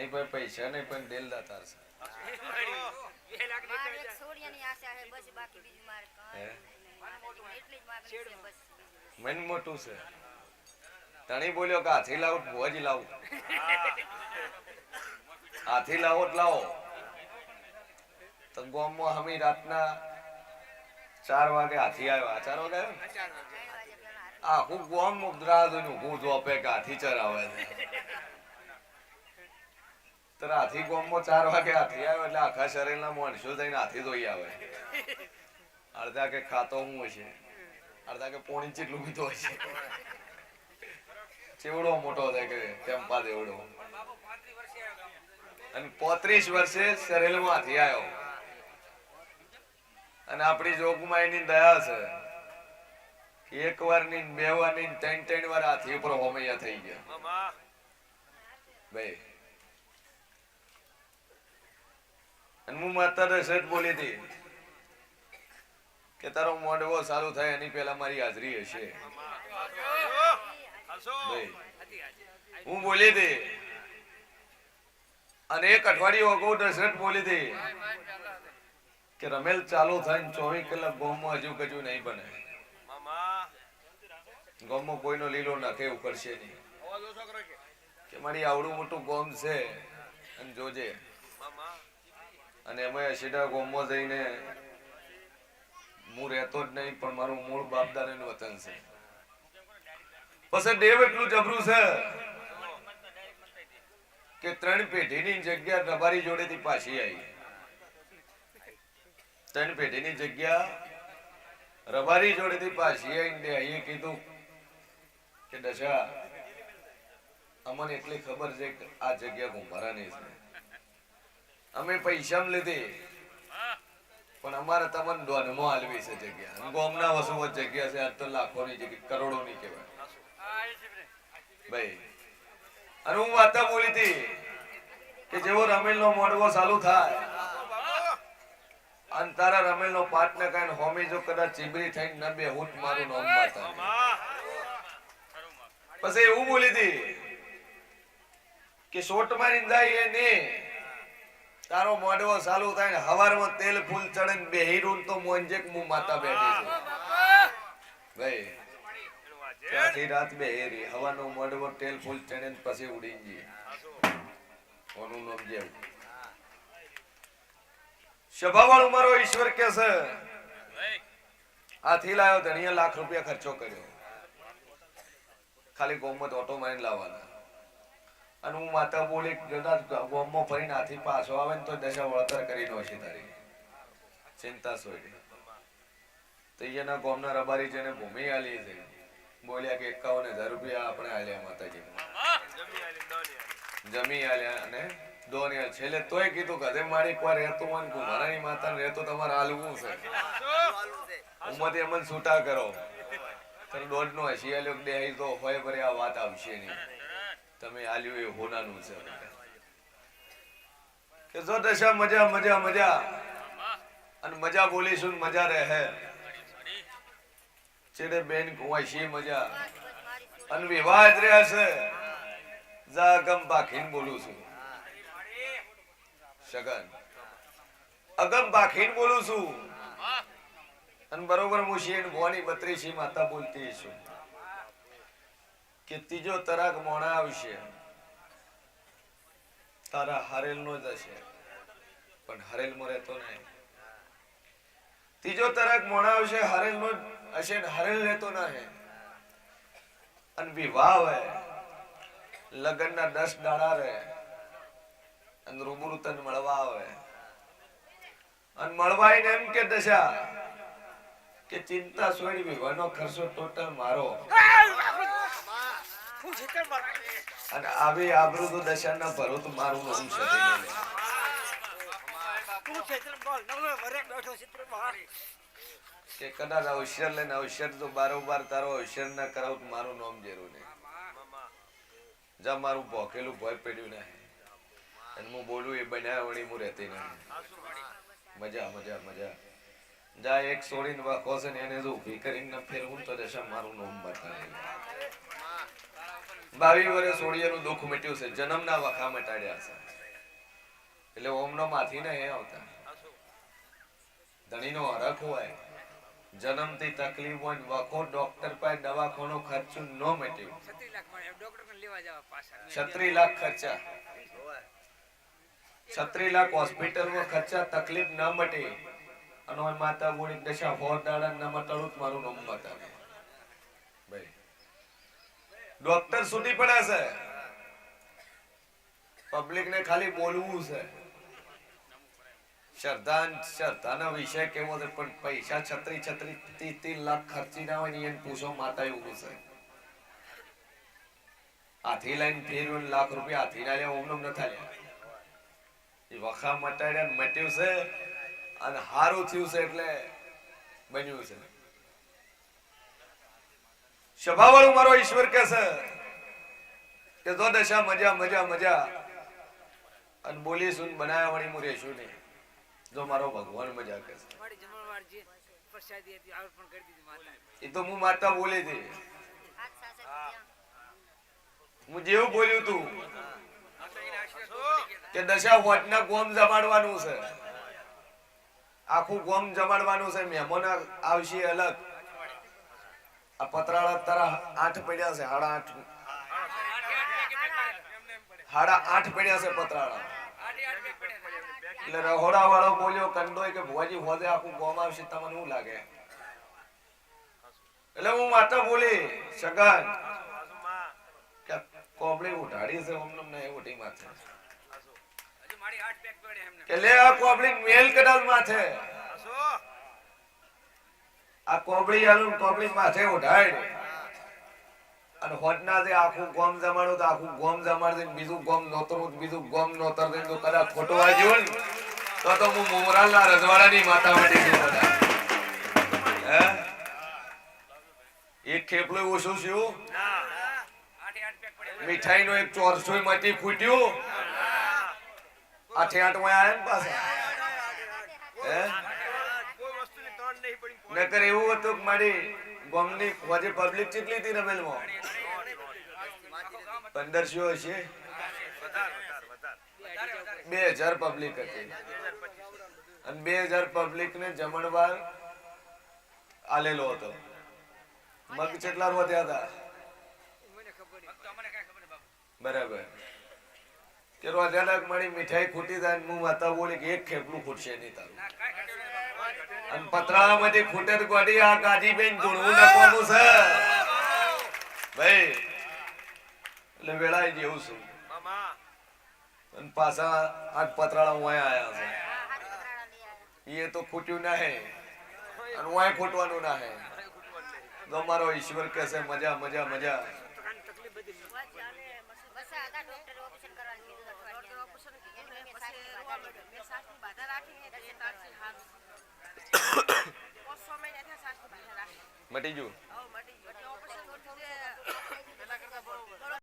એની પાસે પૈસા નહીં પણ દિલ દાતાર છે. હે? મન મોટું છે. તણી બોલ્યો કે હાથી લાવું ભોજ લાવું. હાથી લાવો તો લાવો. તો ગામમાં અમે રાતના ચાર વાગે હાથી આવ્યા. આ ચાર વાગે આવ્યો ને? ગોમ ગામ મુદ્રાજુ હું જોપે કે હાથી ચરાવે છે. હાથી ગામમાં ચાર વાગે હાથી આવ્યો એટલે આખા શરીરના માણસો થઈને હાથી ધોઈ આવે. અડધા કે ખાતો હું હશે અડધા કે પોણી જેટલું પીતો હશે ચેવડો મોટો થાય કે ટેમ્પા દેવડો. અને પોત્રીસ વર્ષે શરેલમાં હાથી આવ્યો. અને આપણી જોગમાઈની દયા છે એક વારની બે વારની ત્રણ ત્રણ વાર હાથી ઉપર હોમૈયા થઈ ગયા. ભાઈ હું માતા દશરથ બોલી હતી કે તારો મોડવો સારું થાય, એની પહેલા મારી હાજરી હશે. હું બોલી હતી અને એક અઠવાડિયું અગાઉ દશરથ બોલી હતી કે રમેલ ચાલુ થાય ને ચોવીસ કલાક ગોમમાં હજુ કજુ નહીં બને. ગોમમાં કોઈનો લીલો નાખે કરશે નહીં. કે મારી આવડું મોટું ગોમ છે, અને જોજે. અને અમે અશીડા ગોમમાં જઈને હું રહેતો જ નહીં, પણ મારું મૂળ બાપદાદાનું વતન છે. પછી દેવ એટલું જબરું છે કે ત્રણ પેઢીની જગ્યા રબારી જોડેથી પાછી આવી. ત્રણ પેઢીની જગ્યા રબારી જોડેથી પાછી આવીને અહીંયા કીધું કે દશા, અમને એટલી ખબર છે કે આ જગ્યા કુંભારાની છે. અમે પૈસા લીધી. પણ અમારે તમને દોનમાં હાલવી છે જગ્યા. ગોમના વસુમાં જગ્યા છે, આ તો લાખોની જગ્યા, કરોડોની કહેવાય. ભાઈ, અને હું વાતા બોલી હતી કે જેવો રમેલનો મોડવો ચાલુ થાય, અને તારા રમેલનો પાટ ને કાંઈ હોમી જો કદાચ ચીબરી થઈને ન બે હૂટ મારું નોમ માતા પછી એવું બોલી હતી કે શોટ મારી જાય એ ને તારો મોડવો ચાલુ થાય ને હવારમાં તેલ ફૂલ ચડે ને બેહીરું તો મોંજેક મું માતા બેઠી છે. ભાઈ ત્યાંથી રાત બેહેરી હવાનો મોડવો તેલ ફૂલ ચડે ને પછી ઉડી જઈએ. ઓનું નામ જેમ સભાવાળું મારો ઈશ્વર કે છે આથી લાયો ધણીએ લાખ રૂપિયા ખર્ચો કર્યો. ખાલી ગોમત ઓટો મારીને લાવવાના. અને હું માતા બોલી કદાચ ગોમમાં ફરીને પાછો આવે ને તો દશા વળતર કરી નો છે તારી. ચિંતા સોય તો એના ગોમના રબારી જેને ભૂમિ આલી છે. બોલ્યા કે એકાવન હજાર રૂપિયા આપણે આલ્યા માતાજી. જમી આલ્યા અને દોન છેલ્લે તોય કીધું કે મારી કોઈ રહેતું હોય ને મારાની માતા રહેતો તમારે હાલવું છે. ઉંમરથી અમને છૂટા કરો. તો દોઢ નો હસી આલ્યો કે દેહી તો હોય ભરે આ વાત આવશે નહીં. તમે આલ્યું એ હોનાનું છે કે જો દશા મજા મજા મજા. અને મજા બોલીશું મજા રહે. ચેડે બેન કુવાય શી મજા? અને વિવાહ જ રહ્યા છે. જા ગમ બાખીન બોલું છું. સગન અગમ બાખીન બોલું છું. અને બરોબર હું શેન ભવાની બત્રીસી માતા બોલતી છું કે ત્રીજો તરાક મોણા આવશે. તારા હારેલ નો જ હશે. પણ હારેલમાં રહેતો નહીં. ત્રીજો તરાક મોણા આવશે હારેલ નો હશે ને હારેલ રહેતો નહીં. અને વિવાહ હે લગ્ન ના દસ દાડા રહે. અને રૂબરૂ તન મળવા આવે. અને મળવા એમ કે દશા કે ચિંતા છોડી વિવાહનો ખર્ચો ટોટલ મારો. અને આવી આબરૂ તો દશાના ભરો તો મારું નામ છે. કે કદાચ અવસર લઈને અવસર તો બારોબાર તારો અવસર ના કરાવ તો મારું નામ જરૂર નહીં. જા, મારું ભોકેલું ભય પડ્યું નહીં. અને હું બોલું, એ બન્યા વળી હું રહેતી નહીં. મજા મજા મજા. જા એક છોડીને વાકો છે એને જો ઊભી કરીને ફેરવું તો દેશા મારું નામ બતાવે બાવી વર્ષ સોળિયાનું દુઃખ મટ્યું છે. જન્મના વખા મટાડ્યા છે. એટલે ઓમનો માથી ને એ આવતા. ધણીનો હરખ હોય. જન્મથી તકલીફ હોય વખો ડોક્ટર પાસે દવાખાનો ખર્ચું ન મટ્યું. છત્રી લાખ ખર્ચા. છત્રીસ લાખ હોસ્પિટલમાં ખર્ચા, તકલીફ ન મટે. અને માતા બોલી દશા ફોર દાડા ન મટાડું મારું નામ બતાવે ડોક્ટર સુધી પડ્યા છે. પબ્લિક ને ખાલી બોલવું છે. શ્રદ્ધાન શ્રદ્ધાનો વિષય કેવો છે, પણ પૈસા છત્રી છત્રી ત્રીસ ત્રીસ લાખ ખર્ચી ના હોય ને એને પૂછો માતા એવું છે. હાથી લઈને ફેરવ્યો લાખ રૂપિયા હાથી ના લે ઓમનમ ન થાય એ વખા મટાડ્યા મટ્યું છે. અને હારું થયું છે એટલે બન્યું છે. સભાવાળું મારો ઈશ્વર કે છે કે જો દશા મજા મજા મજા. અને બોલીશું બનાવ્યા વાળી હું રહેશું નહીં. જો મારો ભગવાન મજા કે છે. મારી જમણવાર જે પ્રસાદી હતી અર્પણ કરી દીધી માતા એ તો હું માતા બોલી હતી. હું જેવું બોલ્યું તું કે દશા વોટના ગોમ જમાડવાનું છે. આખું ગોમ જમાડવાનું છે મહેમાન આવશે અલગ. આ પતરાળા તારા આઠ પડ્યા છે, હાડા આઠ. હાડા આઠ પડ્યા છે પતરાળા. એટલે રહોડા વાળો બોલ્યો કંડોય કે ભુવાજી હોજે આખું ગોમ આવશે, તમને શું લાગે? એટલે હું માતા બોલી, સગન કોબળી ઉઠાડી છે ઓમ નમ નહીં ઉઠી મારી આઠ પેક પડે એમને. કે લે આ કોબળી મેલ કડલ માથે. આ કોબળી આલું કોબળી માથે ઉઠાડ અને હોટના જે આખું ગોમ જમાડું તો આખું ગોમ જમાડ દે બીજું ગોમ નોતરું બીજું ગોમ નોતર દે તો કદાચ ખોટો હોય ને તો તો હું મોમરાલના રજવાડાની માતા વાળી છું બધા. હે? એક ખેપલો ઓછું થયું. મીઠાઈ મીઠાઈનો એક ચોરસો માટી ફૂટ્યું. આઠે આઠમાં આવે પાછા. નકર એવું હતું કે મારી ગોમની વચ્ચે પબ્લિક કેટલી હતી રમેલમાં. પંદરસો હશે. બે હજાર પબ્લિક હતી. અને બે હજાર પબ્લિક ને જમણવાર આલેલો હતો. મગ ચેટલા વધ્યા હતા? બરાબર. કે રોજાના મારી મીઠાઈ ખૂટી જાય હું માતા બોલી કે એક ખેપલું ખૂટશે નહીં તારું. અને પતરાળામાંથી ખૂટે તો ગોડી આ ગાજીબેન ગુણવું નાખવાનું છે? ભાઈ, એટલે વેળાઈ જેવું છું. અને પાછા આઠ પતરાળા હું આયા એ તો ખૂટ્યું ના અને હું ખૂટવાનું ના હે. ઈશ્વર કહેશે મજા મજા મજા. બસ આ હતા ડોક્ટરે ઓપરેશન કરવાનું કીધું હતું અઠવાડિયાનું. એટલે મેં સાસની બાધા રાખી. દર્શન કરવા. મટી ગયું ઓપરેશન થોડું થોડું